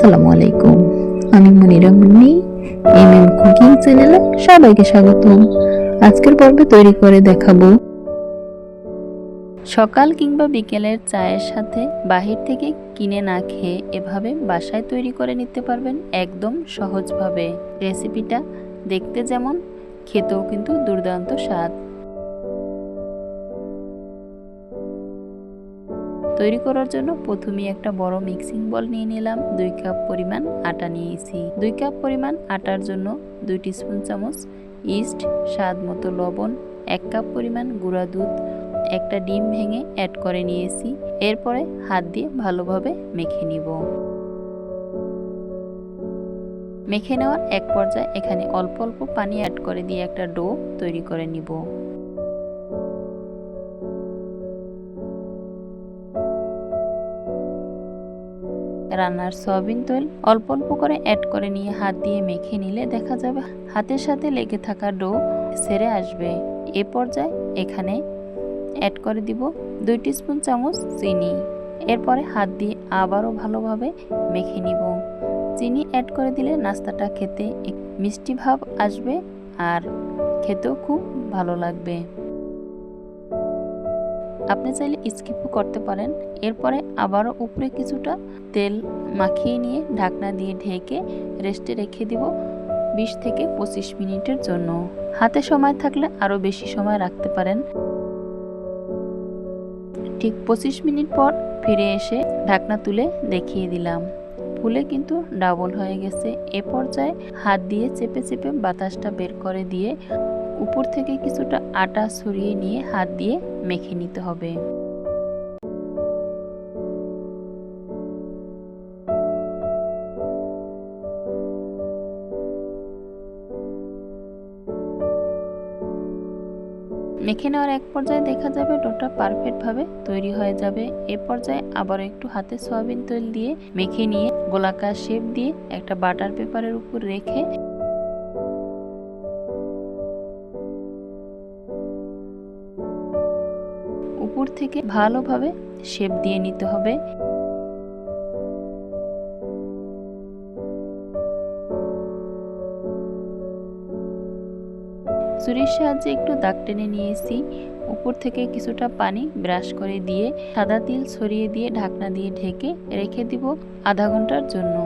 আসসালামু আলাইকুম। আমি Monira Munni M M cooking চ্যানেলে সবাইকে আজকের পর্বে তৈরি করে দেখাবো সকাল কিংবা বিকেলের চায়ের সাথে বাহির থেকে কিনে না খেয়ে এভাবে বাসায় তৈরি করে নিতে পারবেন একদম সহজভাবে। রেসিপিটা দেখতে যেমন, খেতেও কিন্তু দুর্দান্ত স্বাদ। তৈরি করার জন্য প্রথমেই একটা বড় মিক্সিং বল নিয়ে নিলাম, দুই কাপ পরিমাণ আটা নিয়েছি। দুই কাপ পরিমাণ আটার জন্য দুই স্পুন চামচ ইস্ট স্বাদ মতো লবণ, এক কাপ পরিমাণ গুঁড়া দুধ, একটা ডিম ভেঙে অ্যাড করে নিয়েছি। এরপরে হাত দিয়ে ভালোভাবে মেখে নিব। মেখে নেওয়ার এক পর্যায়ে এখানে অল্প অল্প পানি অ্যাড করে দিয়ে একটা ডো তৈরি করে নিব। রান্নার সয়াবিন তেল অল্প অল্প করে অ্যাড করে নিয়ে হাত দিয়ে মেখে নিলে দেখা যাবে হাতের সাথে লেগে থাকা ডো সেরে আসবে। এ পর্যায়ে এখানে অ্যাড করে দিব দুই স্পুন চামচ চিনি। এরপরে হাত দিয়ে আবারও ভালোভাবে মেখে নিব। চিনি অ্যাড করে দিলে নাস্তাটা খেতে মিষ্টি ভাব আসবে আর খেতেও খুব ভালো লাগবে। আপনি চাইলে স্কিপও করতে পারেন। এরপরে আবারও উপরে কিছুটা তেল মাখিয়ে নিয়ে ঢাকনা দিয়ে ঢেকে রেস্টে রেখে দিব বিশ থেকে পঁচিশ মিনিটের জন্য। হাতে সময় থাকলে আরও বেশি সময় রাখতে পারেন। ঠিক পঁচিশ মিনিট পর ফিরে এসে ঢাকনা তুলে দেখিয়ে দিলাম। ফুলে কিন্তু ডাবল হয়ে গেছে। এ পর্যায়ে হাত দিয়ে চেপে চেপে বাতাসটা বের করে দিয়ে উপর থেকে কিছুটা আটা ছড়িয়ে নিয়ে হাত দিয়ে মেখে নিতে হবে। মেখে নেওয়ার এক পর্যায়ে দেখা যাবে ডোটা পারফেক্টভাবে তৈরি হয়ে যাবে। এ পর্যায়ে আবার একটু হাতে সয়াবিন তেল দিয়ে মেখে নিয়ে গোলাকার শেপ দিয়ে একটা বাটার পেপারের উপর রেখে থেকে ভালোভাবে শেপ দিয়ে নিতে হবে। ছুরির সাহায্যে একটু দাগ টেনে নিয়েছি। উপর থেকে কিছুটা পানি ব্রাশ করে দিয়ে সাদা তিল ছড়িয়ে দিয়ে ঢাকনা দিয়ে ঢেকে রেখে দিব আধা ঘণ্টার জন্য।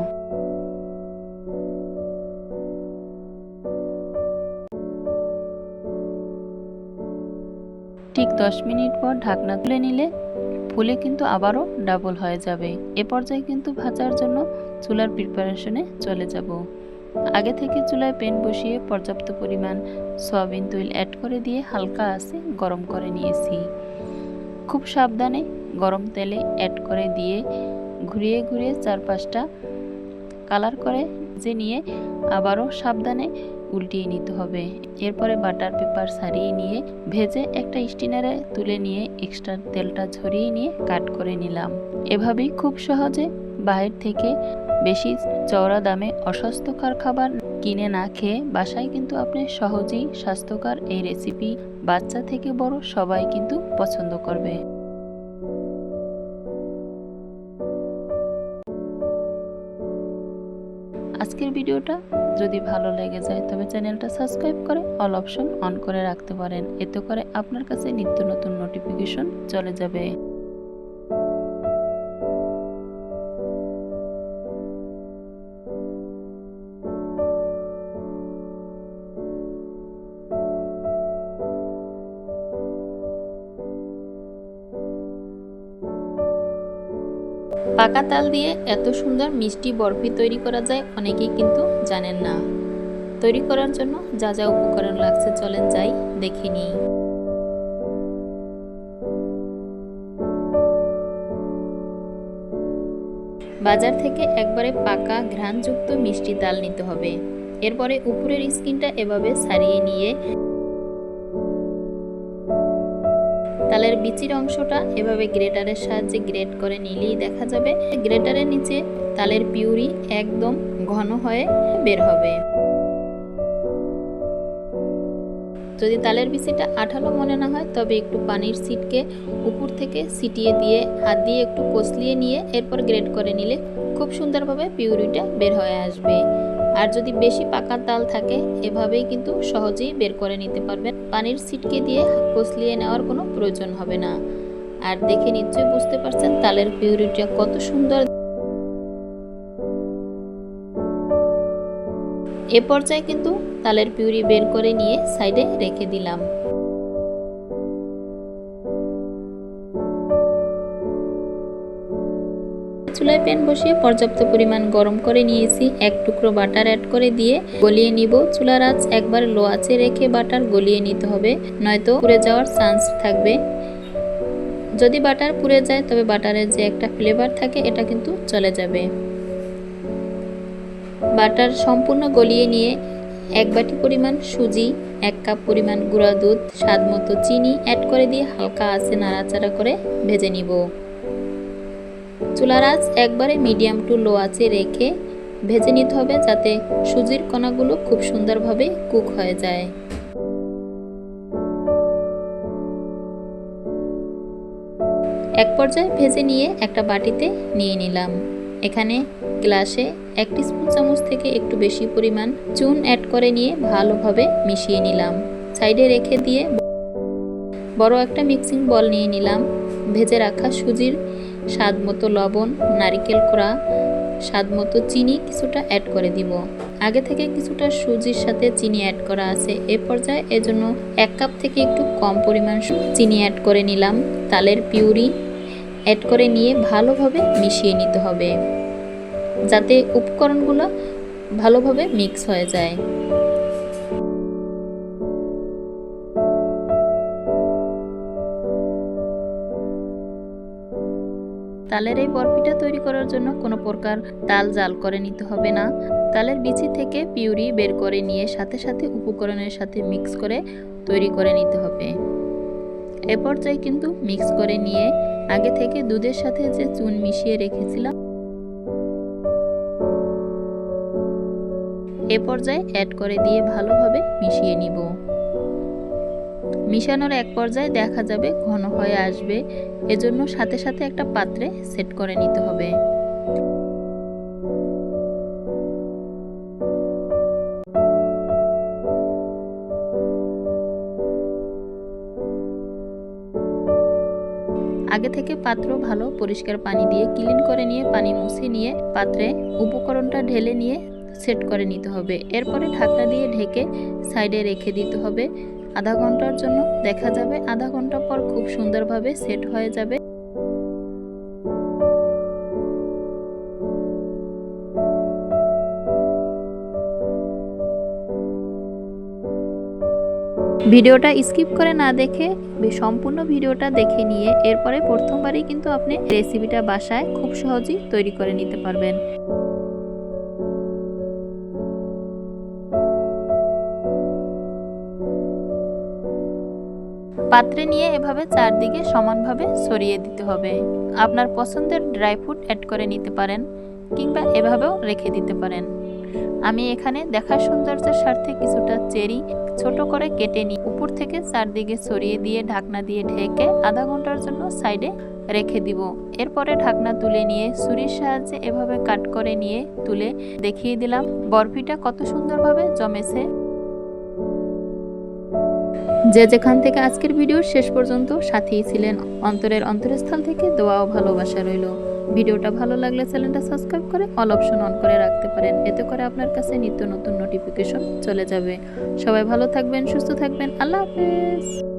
ঠিক দশ মিনিট পর ঢাকনা তুলে নিলে ফুলে কিন্তু আবারও ডাবল হয়ে যাবে। এ পর্যায়ে কিন্তু ভাজার জন্য চুলার প্রিপারেশনে চলে যাব। আগে থেকে চুলায় পেন বসিয়ে পর্যাপ্ত পরিমাণ সয়াবিন তেল অ্যাড করে দিয়ে হালকা আছে গরম করে নিয়েছি। খুব সাবধানে গরম তেলে অ্যাড করে দিয়ে ঘুরিয়ে ঘুরিয়ে চার পাঁচটা কালার করে যে নিয়ে আবারও সাবধানে উল্টিয়ে নিতে হবে। এরপরে বাটার পেপার সারিয়ে নিয়ে ভেজে একটা স্টিনারে তুলে নিয়ে এক্সট্রা তেলটা ঝরিয়ে নিয়ে কাট করে নিলাম। এভাবেই খুব সহজে বাইরে থেকে বেশি চওড়া দামে অস্বাস্থ্যকর খাবার কিনে না খেয়ে বাসায় কিন্তু আপনি সহজেই স্বাস্থ্যকর এই রেসিপি বাচ্চা থেকে বড় সবাই কিন্তু পছন্দ করবে। আজকের ভিডিওটা যদি ভালো লেগে যায়, তবে চ্যানেলটা সাবস্ক্রাইব করে অল অপশন অন করে রাখতে পারেন। এতে করে আপনার কাছে নিত্য নতুন নোটিফিকেশন চলে যাবে। পাকা তাল দিয়ে এত সুন্দর মিষ্টি বরফি তৈরি করা যায় অনেকেই কিন্তু জানেন না। তৈরি করার জন্য যা যা উপকরণ লাগছে চলেন যাই দেখে নিই। বাজার থেকে একবারে পাকা ঘ্রাণযুক্ত মিষ্টি তাল নিতে হবে। এরপরে উপরের স্কিনটা এভাবে সারিয়ে নিয়ে তালের বিচির অংশটা এভাবে গ্রেটারের সাহায্যে গ্রেট করে নিলেই দেখা যাবে গ্রেটারের নিচে তালের পিউরি একদম ঘন হয়ে বের হবে। যদি তালের বিচিটা আঠালো মনে না হয়, তবে একটু পানির সিটকে উপর থেকে ছিটিয়ে দিয়ে, হাত দিয়ে একটু কষলিয়ে নিয়ে এরপর গ্রেট করে নিলে খুব সুন্দরভাবে পিউরিটা বের হয়ে আসবে। আর যদি বেশি পাকা তাল থাকে, এভাবেই কিন্তু সহজেই বের করে নিতে পারবেন। পানির ছিটকে দিয়ে কসলিয়ে নেওয়ার কোনো প্রয়োজন হবে না। আর দেখে নিশ্চয়ই বুঝতে পারছেন তালের পিউরিটা কত সুন্দর। এ পর্যায়ে কিন্তু তালের পিউরি বের করে নিয়ে সাইডে রেখে দিলাম। চুলায় প্যান বসিয়ে পর্যাপ্ত পরিমাণ গরম করে নিয়েছি। এক টুকরো বাটার অ্যাড করে দিয়ে গলিয়ে নিব। চুলার আঁচ একবার লো আঁচে রেখে বাটার গলিয়ে নিতে হবে, নয়তো পুড়ে যাওয়ার চান্স থাকবে। যদি বাটার পুড়ে যায়, তবে বাটারের যে একটা ফ্লেভার থাকে, এটা কিন্তু চলে যাবে। বাটার সম্পূর্ণ গলিয়ে নিয়ে এক বাটি পরিমাণ সুজি, এক কাপ পরিমাণ গুঁড়া দুধ, স্বাদ মতো চিনি অ্যাড করে দিয়ে হালকা আঁচে নাড়াচাড়া করে ভেজে নিব। চুলার আঁচ একবারে মিডিয়াম টু লো আঁচে রেখে ভেজে নিতে হবে যাতে সুজির কণাগুলো খুব সুন্দরভাবে কুক হয়ে যায়। এক পর্যায়ে ভেজে নিয়ে একটা বাটিতে নিয়ে নিলাম। এখানে গ্লাসে এক স্পুন চামচ থেকে একটু বেশি পরিমাণ চুন অ্যাড করে নিয়ে ভালোভাবে মিশিয়ে নিলাম। সাইডে রেখে দিয়ে বড় একটা মিক্সিং বল নিয়ে নিলাম। ভেজে রাখা সুজির স্বাদ মতো লবণ, নারিকেল কোড়া স্বাদ মতো চিনি কিছুটা অ্যাড করে দিব। আগে থেকে কিছুটা সুজির সাথে চিনি অ্যাড করা আছে। এ পর্যায়ে এজন্য এক কাপ থেকে একটু কম পরিমাণ চিনি অ্যাড করে নিলাম। তালের পিউরি অ্যাড করে নিয়ে ভালোভাবে মিশিয়ে নিতে হবে। যাতে উপকরণগুলো ভালোভাবে মিক্স হয়ে যায়। তালের এই বরফিটা তৈরি করার জন্য কোনো প্রকার তাল জাল করে নিতে হবে না। তালের বিচি থেকে পিউরি বের করে নিয়ে সাথে সাথে উপকরণের সাথে মিক্স করে তৈরি করে নিতে হবে। এ পর্যায়ে কিন্তু মিক্স করে নিয়ে আগে থেকে দুধের সাথে যে চুন মিশিয়ে রেখেছিলাম, এ পর্যায়ে অ্যাড করে দিয়ে ভালোভাবে মিশিয়ে নিব। মিশানোর এক পর্যায়ে দেখা যাবে ঘন হয়ে আসবে। এজন্য সাথে সাথে একটা পাত্রে সেট করে নিতে হবে। আগে থেকে পাত্র ভালো পরিষ্কার পানি দিয়ে ক্লিন করে নিয়ে পানি মুছে নিয়ে পাত্রে উপকরণটা ঢেলে নিয়ে সেট করে নিতে হবে। এরপরে ঢাকনা দিয়ে ঢেকে সাইডে রেখে দিতে হবে। আধা ঘণ্টার জন্য দেখা যাবে। আধা ঘণ্টা পর খুব সুন্দরভাবে সেট হয়ে যাবে। ভিডিওটা স্কিপ করে না দেখে সম্পূর্ণ ভিডিওটা দেখে নিয়ে এরপরে প্রথমবারই কিন্তু আপনি রেসিপিটা বাসায় খুব সহজেই তৈরি করে নিতে পারবেন। পাত্রে নিয়ে এভাবে চারদিকে সমানভাবে ছড়িয়ে দিতে হবে। আপনার পছন্দের ড্রাই ফ্রুট অ্যাড করে নিতে পারেন কিংবা এভাবেও রেখে দিতে পারেন। আমি এখানে দেখার সৌন্দর্যের স্বার্থে কিছুটা চেরি ছোট করে কেটে নিই উপর থেকে চারদিকে ছড়িয়ে দিয়ে ঢাকনা দিয়ে ঢেকে আধা ঘণ্টার জন্য সাইডে রেখে দিব। এরপরে ঢাকনা তুলে নিয়ে ছুরির সাহায্যে এভাবে কাট করে নিয়ে তুলে দেখিয়ে দিলাম। বরফিটা কত সুন্দরভাবে জমেছে। যে যেখান থেকে আজকের ভিডিওর শেষ পর্যন্ত সাথেই ছিলেন, অন্তরের অন্তরস্থল থেকে দোয়া ও ভালোবাসা রইল। ভিডিওটা ভালো লাগলে চ্যানেলটা সাবস্ক্রাইব করে অল অপশন অন করে রাখতে পারেন, এতে করে আপনার কাছে নিত্য নতুন নোটিফিকেশন চলে যাবে। সবাই ভালো থাকবেন, সুস্থ থাকবেন, আল্লাহ হাফেজ।